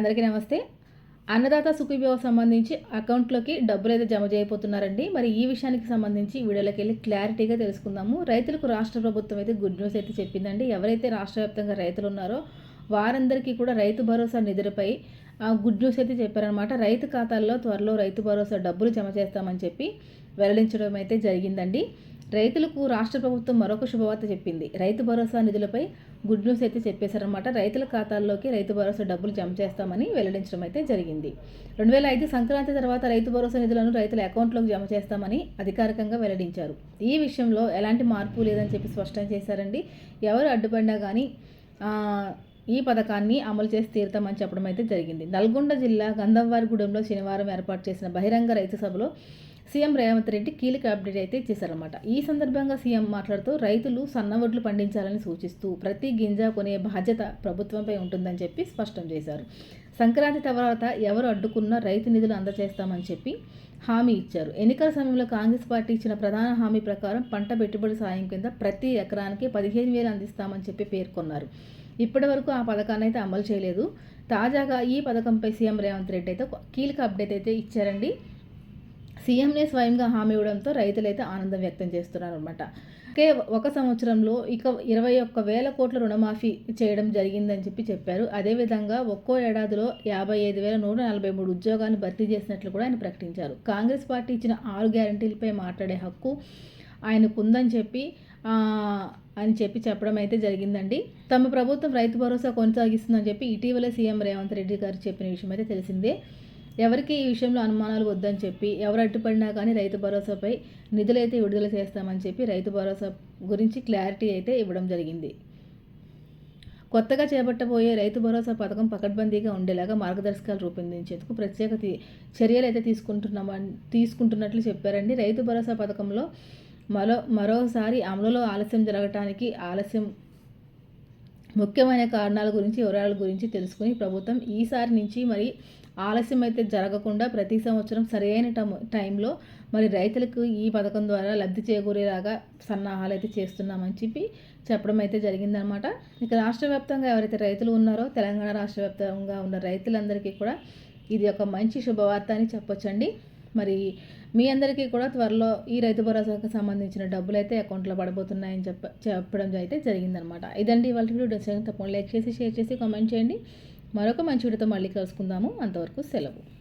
అందరికీ నమస్తే. అన్నదాత సుఖీభావ సంబంధించి అకౌంట్లోకి డబ్బులు అయితే జమ చేయబోతున్నారండి. మరి ఈ విషయానికి సంబంధించి వీడియోలోకి వెళ్ళి క్లారిటీగా తెలుసుకుందాము. రైతులకు రాష్ట్ర ప్రభుత్వం అయితే గుడ్ న్యూస్ అయితే చెప్పిందండి. ఎవరైతే రాష్ట్ర వ్యాప్తంగా రైతులు ఉన్నారో వారందరికీ కూడా రైతు భరోసా నిధులపై గుడ్ న్యూస్ అయితే చెప్పారనమాట రైతు ఖాతాల్లో త్వరలో రైతు భరోసా డబ్బులు జమ చేస్తామని చెప్పి వెల్లడించడం అయితే జరిగిందండి. రైతులకు రాష్ట్ర ప్రభుత్వం మరొక శుభవార్త చెప్పింది. రైతు భరోసా నిధులపై గుడ్ న్యూస్ అయితే చెప్పేశారనమాట రైతుల ఖాతాల్లోకి రైతు భరోసా డబ్బులు జమ చేస్తామని వెల్లడించడం అయితే జరిగింది. రెండు వేల ఐదు సంక్రాంతి తర్వాత రైతు భరోసా నిధులను రైతుల అకౌంట్లోకి జమ చేస్తామని అధికారికంగా వెల్లడించారు. ఈ విషయంలో ఎలాంటి మార్పు లేదని చెప్పి స్పష్టం చేశారండి. ఎవరు అడ్డుపడినా కానీ ఈ పథకాన్ని అమలు చేసి తీరుతామని చెప్పడం అయితే జరిగింది. నల్గొండ జిల్లా గంధంవారిగూడెంలో శనివారం ఏర్పాటు చేసిన బహిరంగ రైతు సభలో సీఎం రేవంత్ రెడ్డి కీలక అప్డేట్ అయితే ఇచ్చేశారన్నమాట ఈ సందర్భంగా సీఎం మాట్లాడుతూ రైతులు సన్నవడ్లు పండించాలని సూచిస్తూ ప్రతి గింజ కొనే బాధ్యత ప్రభుత్వంపై ఉంటుందని చెప్పి స్పష్టం చేశారు. సంక్రాంతి తర్వాత ఎవరు అడ్డుకున్నా రైతు నిధులు అందజేస్తామని చెప్పి హామీ ఇచ్చారు. ఎన్నికల సమయంలో కాంగ్రెస్ పార్టీ ఇచ్చిన ప్రధాన హామీ ప్రకారం పంట పెట్టుబడి సాయం కింద ప్రతి ఎకరానికి పదిహేను వేలు అందిస్తామని చెప్పి పేర్కొన్నారు. ఇప్పటి వరకు ఆ పథకాన్ని అయితే అమలు చేయలేదు. తాజాగా ఈ పథకంపై సీఎం రేవంత్ రెడ్డి అయితే కీలక అప్డేట్ అయితే ఇచ్చారండి. సీఎంనే స్వయంగా హామీ ఇవ్వడంతో రైతులైతే ఆనందం వ్యక్తం చేస్తున్నారు అనమాట ఒకే ఒక సంవత్సరంలో ఇక ఇరవై ఒక్క వేల కోట్ల రుణమాఫీ చేయడం జరిగిందని చెప్పి చెప్పారు. అదేవిధంగా ఒక్కో ఏడాదిలో యాభై ఐదు వేల నూట నలభై మూడు ఉద్యోగాలను భర్తీ చేసినట్లు కూడా ఆయన ప్రకటించారు. కాంగ్రెస్ పార్టీ ఇచ్చిన ఆరు గ్యారంటీలపై మాట్లాడే హక్కు ఆయనకుందని చెప్పి అని చెప్పి చెప్పడం అయితే జరిగిందండి. తమ ప్రభుత్వం రైతు భరోసా కొనసాగిస్తుందని చెప్పి ఇటీవల సీఎం రేవంత్ రెడ్డి గారు చెప్పిన విషయం అయితే తెలిసిందే. ఎవరికి ఈ విషయంలో అనుమానాలు వద్దని చెప్పి ఎవరు అడ్డుపడినా కానీ రైతు భరోసాపై నిధులైతే విడుదల చేస్తామని చెప్పి రైతు భరోసా గురించి క్లారిటీ అయితే ఇవ్వడం జరిగింది. కొత్తగా చేపట్టబోయే రైతు భరోసా పథకం పకడ్బందీగా ఉండేలాగా మార్గదర్శకాలు రూపొందించేందుకు ప్రత్యేక చర్యలు అయితే తీసుకుంటున్నామని తీసుకుంటున్నట్లు చెప్పారండి. రైతు భరోసా పథకంలో మరో మరోసారి అమలులో ఆలస్యం జరగటానికి ఆలస్యం ముఖ్యమైన కారణాల గురించి వివరాల గురించి తెలుసుకుని ప్రభుత్వం ఈసారి నుంచి మరి ఆలస్యం అయితే జరగకుండా ప్రతి సంవత్సరం సరైన టైంలో మరి రైతులకు ఈ పథకం ద్వారా లబ్ధి చేకూరేలాగా సన్నాహాలు అయితే చేస్తున్నామని చెప్పి చెప్పడం అయితే జరిగిందనమాట. ఇక రాష్ట్ర వ్యాప్తంగా ఎవరైతే రైతులు ఉన్నారో తెలంగాణ రాష్ట్ర వ్యాప్తంగా ఉన్న రైతులందరికీ కూడా ఇది ఒక మంచి శుభవార్త అని చెప్పొచ్చండి. మరి మీ అందరికీ కూడా త్వరలో ఈ రైతు భరోసాకు సంబంధించిన డబ్బులు అయితే అకౌంట్లో పడబోతున్నాయని చెప్ప చెప్పడం అయితే జరిగిందనమాట. ఇదండి వాళ్ళ వీడియో. తప్పకుండా లైక్ చేసి షేర్ చేసి కామెంట్ చేయండి. మరొక మంచి వీడియోతో మళ్ళీ కలుసుకుందాము. అంతవరకు సెలవు.